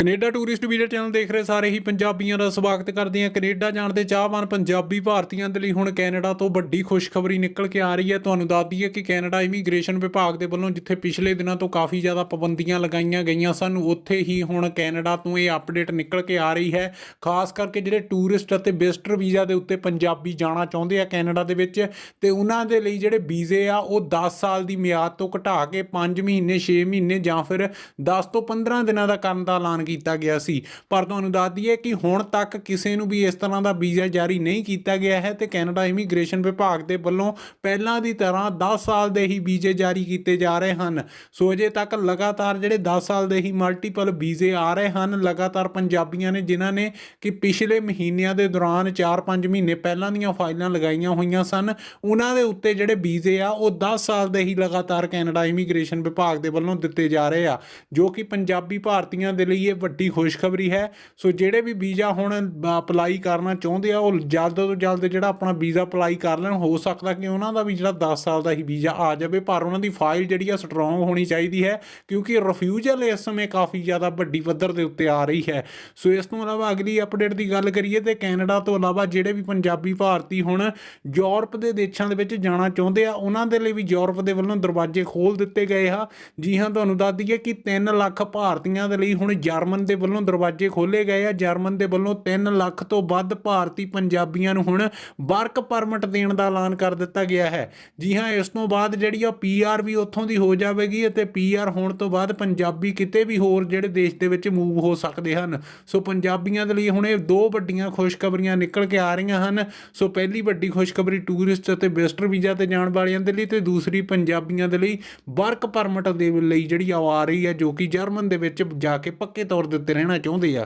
Canada tourist video channel ਦੇਖ ਰਹੇ ਸਾਰੇ ਹੀ ਪੰਜਾਬੀਆਂ ਦਾ ਸਵਾਗਤ ਕਰਦੇ ਹਾਂ। ਕੈਨੇਡਾ ਜਾਣ ਦੇ ਚਾਹਵਾਨ ਪੰਜਾਬੀ ਭਾਰਤੀਆਂ ਦੇ ਲਈ ਹੁਣ ਕੈਨੇਡਾ ਤੋਂ ਵੱਡੀ ਖੁਸ਼ਖਬਰੀ ਨਿਕਲ ਕੇ ਆ ਰਹੀ ਹੈ। ਤੁਹਾਨੂੰ ਦੱਸ ਦਈਏ ਕਿ ਕੈਨੇਡਾ ਇਮੀਗ੍ਰੇਸ਼ਨ ਵਿਭਾਗ ਦੇ ਵੱਲੋਂ ਜਿੱਥੇ ਪਿਛਲੇ ਦਿਨਾਂ ਤੋਂ ਕਾਫੀ ਜ਼ਿਆਦਾ ਪਾਬੰਦੀਆਂ ਲਗਾਈਆਂ ਗਈਆਂ ਸਨ, ਉੱਥੇ ਹੀ ਹੁਣ ਕੈਨੇਡਾ ਤੋਂ ਇਹ ਅਪਡੇਟ ਨਿਕਲ ਕੇ ਆ ਰਹੀ ਹੈ। ਖਾਸ ਕਰਕੇ ਜਿਹੜੇ ਟੂਰਿਸਟ ਅਤੇ ਵਿਜ਼ਟਰ ਵੀਜ਼ਾ ਦੇ ਉੱਤੇ ਪੰਜਾਬੀ ਜਾਣਾ ਚਾਹੁੰਦੇ ਆ ਕੈਨੇਡਾ ਦੇ ਵਿੱਚ ਤੇ ਉਹਨਾਂ ਦੇ ਲਈ ਜਿਹੜੇ ਵੀਜ਼ੇ ਆ, ਉਹ 10 ਸਾਲ ਦੀ ਮਿਆਦ ਤੋਂ ਘਟਾ ਕੇ 5 ਮਹੀਨੇ 6 ਮਹੀਨੇ ਜਾਂ ਫਿਰ 10 ਤੋਂ 15 ਦਿਨਾਂ ਦਾ ਕਰਨ ਦਾ ਐਲਾਨ ਕੀਤਾ ਗਿਆ ਸੀ। ਪਰ ਤੁਹਾਨੂੰ ਦੱਸ ਦਈਏ ਕਿ ਹੁਣ ਤੱਕ ਕਿਸੇ ਨੂੰ ਵੀ ਇਸ ਤਰ੍ਹਾਂ ਦਾ ਵੀਜ਼ਾ ਜਾਰੀ ਨਹੀਂ ਕੀਤਾ ਗਿਆ ਹੈ ਤੇ ਕੈਨੇਡਾ ਇਮੀਗ੍ਰੇਸ਼ਨ ਵਿਭਾਗ ਦੇ ਵੱਲੋਂ ਪਹਿਲਾਂ ਦੀ ਤਰ੍ਹਾਂ 10 ਸਾਲ ਦੇ ਹੀ ਵੀਜ਼ੇ ਜਾਰੀ ਕੀਤੇ ਜਾ ਰਹੇ ਹਨ। ਸੋ ਅਜੇ ਤੱਕ ਲਗਾਤਾਰ ਜਿਹੜੇ 10 ਸਾਲ ਦੇ ਹੀ ਮਲਟੀਪਲ ਵੀਜ਼ੇ ਆ ਰਹੇ ਹਨ, ਲਗਾਤਾਰ ਪੰਜਾਬੀਆਂ ਨੇ ਜਿਨ੍ਹਾਂ ਨੇ ਕਿ ਪਿਛਲੇ ਮਹੀਨਿਆਂ ਦੇ ਦੌਰਾਨ 4-5 ਮਹੀਨੇ ਪਹਿਲਾਂ ਦੀਆਂ ਫਾਈਲਾਂ ਲਗਾਈਆਂ ਹੋਈਆਂ ਸਨ, ਉਹਨਾਂ ਦੇ ਉੱਤੇ ਜਿਹੜੇ ਵੀਜ਼ੇ ਆ, ਉਹ 10 ਸਾਲ ਦੇ ਹੀ ਲਗਾਤਾਰ ਕੈਨੇਡਾ ਇਮੀਗ੍ਰੇਸ਼ਨ ਵਿਭਾਗ ਦੇ ਵੱਲੋਂ ਦਿੱਤੇ ਜਾ ਰਹੇ ਆ, ਜੋ ਕਿ ਪੰਜਾਬੀ ਭਾਰਤੀਆਂ ਦੇ ਲਈ ਇਹ ਵੱਡੀ ਖੁਸ਼ਖਬਰੀ ਹੈ। ਸੋ ਜਿਹੜੇ ਵੀ ਵੀਜ਼ਾ ਹੁਣ ਅਪਲਾਈ ਕਰਨਾ ਚਾਹੁੰਦੇ ਆ, ਉਹ ਜਲਦ ਤੋਂ ਜਲਦ ਜਿਹੜਾ ਆਪਣਾ ਵੀਜ਼ਾ ਅਪਲਾਈ ਕਰ ਲੈਣ। ਹੋ ਸਕਦਾ ਕਿ ਉਹਨਾਂ ਦਾ ਵੀ ਜਿਹੜਾ 10 ਸਾਲ ਦਾ ਹੀ ਵੀਜ਼ਾ ਆ ਜਾਵੇ, ਪਰ ਉਹਨਾਂ ਦੀ ਫਾਈਲ ਜਿਹੜੀ ਆ ਸਟਰੋਂਗ ਹੋਣੀ ਚਾਹੀਦੀ ਹੈ, ਕਿਉਂਕਿ ਰਿਫਿਊਜਲ ਇਸ ਸਮੇਂ ਕਾਫੀ ਜ਼ਿਆਦਾ ਵੱਡੀ ਪੱਧਰ ਦੇ ਉੱਤੇ ਆ ਰਹੀ ਹੈ। ਸੋ ਇਸ ਤੋਂ ਇਲਾਵਾ ਅਗਲੀ ਅਪਡੇਟ ਦੀ ਗੱਲ ਕਰੀਏ ਤੇ ਕੈਨੇਡਾ ਤੋਂ ਇਲਾਵਾ ਜਿਹੜੇ ਵੀ ਪੰਜਾਬੀ ਭਾਰਤੀ ਹੁਣ ਯੂਰਪ ਦੇ ਦੇਸ਼ਾਂ ਦੇ ਵਿੱਚ ਜਾਣਾ ਚਾਹੁੰਦੇ ਆ, ਉਹਨਾਂ ਦੇ ਲਈ ਵੀ ਯੂਰਪ ਦੇ ਵੱਲੋਂ ਦਰਵਾਜ਼ੇ ਖੋਲ ਦਿੱਤੇ ਗਏ ਆ। ਜੀ ਹਾਂ, ਤੁਹਾਨੂੰ ਦੱਸ ਦਈਏ ਕਿ 3 ਲੱਖ ਭਾਰਤੀਆਂ ਦੇ ਲਈ ਹੁਣ ਜਰਮ ਜਰਮਨ ਦੇ ਵੱਲੋਂ ਦਰਵਾਜ਼ੇ ਖੋਲੇ ਗਏ ਆ। ਜਰਮਨ ਦੇ ਵੱਲੋਂ 3 ਲੱਖ ਤੋਂ ਵੱਧ ਭਾਰਤੀ ਪੰਜਾਬੀਆਂ ਨੂੰ ਹੁਣ ਵਰਕ ਪਰਮਿਟ ਦੇਣ ਦਾ ਐਲਾਨ ਕਰ ਦਿੱਤਾ ਗਿਆ ਹੈ। ਜੀ ਹਾਂ, ਇਸ ਤੋਂ ਬਾਅਦ ਜਿਹੜੀ ਆ ਪੀਆਰ ਵੀ ਉੱਥੋਂ ਦੀ ਹੋ ਜਾਵੇਗੀ ਅਤੇ ਪੀਆਰ ਹੋਣ ਤੋਂ ਬਾਅਦ ਪੰਜਾਬੀ ਕਿਤੇ ਵੀ ਹੋਰ ਜਿਹੜੇ ਦੇਸ਼ ਦੇ ਵਿੱਚ ਮੂਵ ਹੋ ਸਕਦੇ ਹਨ। ਸੋ ਪੰਜਾਬੀਆਂ ਦੇ ਲਈ ਹੁਣ ਇਹ ਦੋ ਵੱਡੀਆਂ ਖੁਸ਼ਖਬਰੀਆਂ ਨਿਕਲ ਕੇ ਆ ਰਹੀਆਂ ਹਨ। ਸੋ ਪਹਿਲੀ ਵੱਡੀ ਖੁਸ਼ਖਬਰੀ ਟੂਰਿਸਟ ਅਤੇ ਵਿਜ਼ਟਰ ਵੀਜ਼ਾ ਤੇ ਜਾਣ ਵਾਲਿਆਂ ਦੇ ਲਈ ਤੇ ਦੂਸਰੀ ਪੰਜਾਬੀਆਂ ਦੇ ਲਈ ਵਰਕ ਪਰਮਿਟ ਦੇ ਲਈ ਜਿਹੜੀ ਆ ਆ ਰਹੀ ਹੈ, ਜੋ ਕਿ ਜਰਮਨ ਦੇ ਵਿੱਚ ਜਾ ਕੇ ਪੱਕੇ ਤੌਰ ਤੌਰ ਦੇ ਉੱਤੇ ਰਹਿਣਾ ਚਾਹੁੰਦੇ ਆ।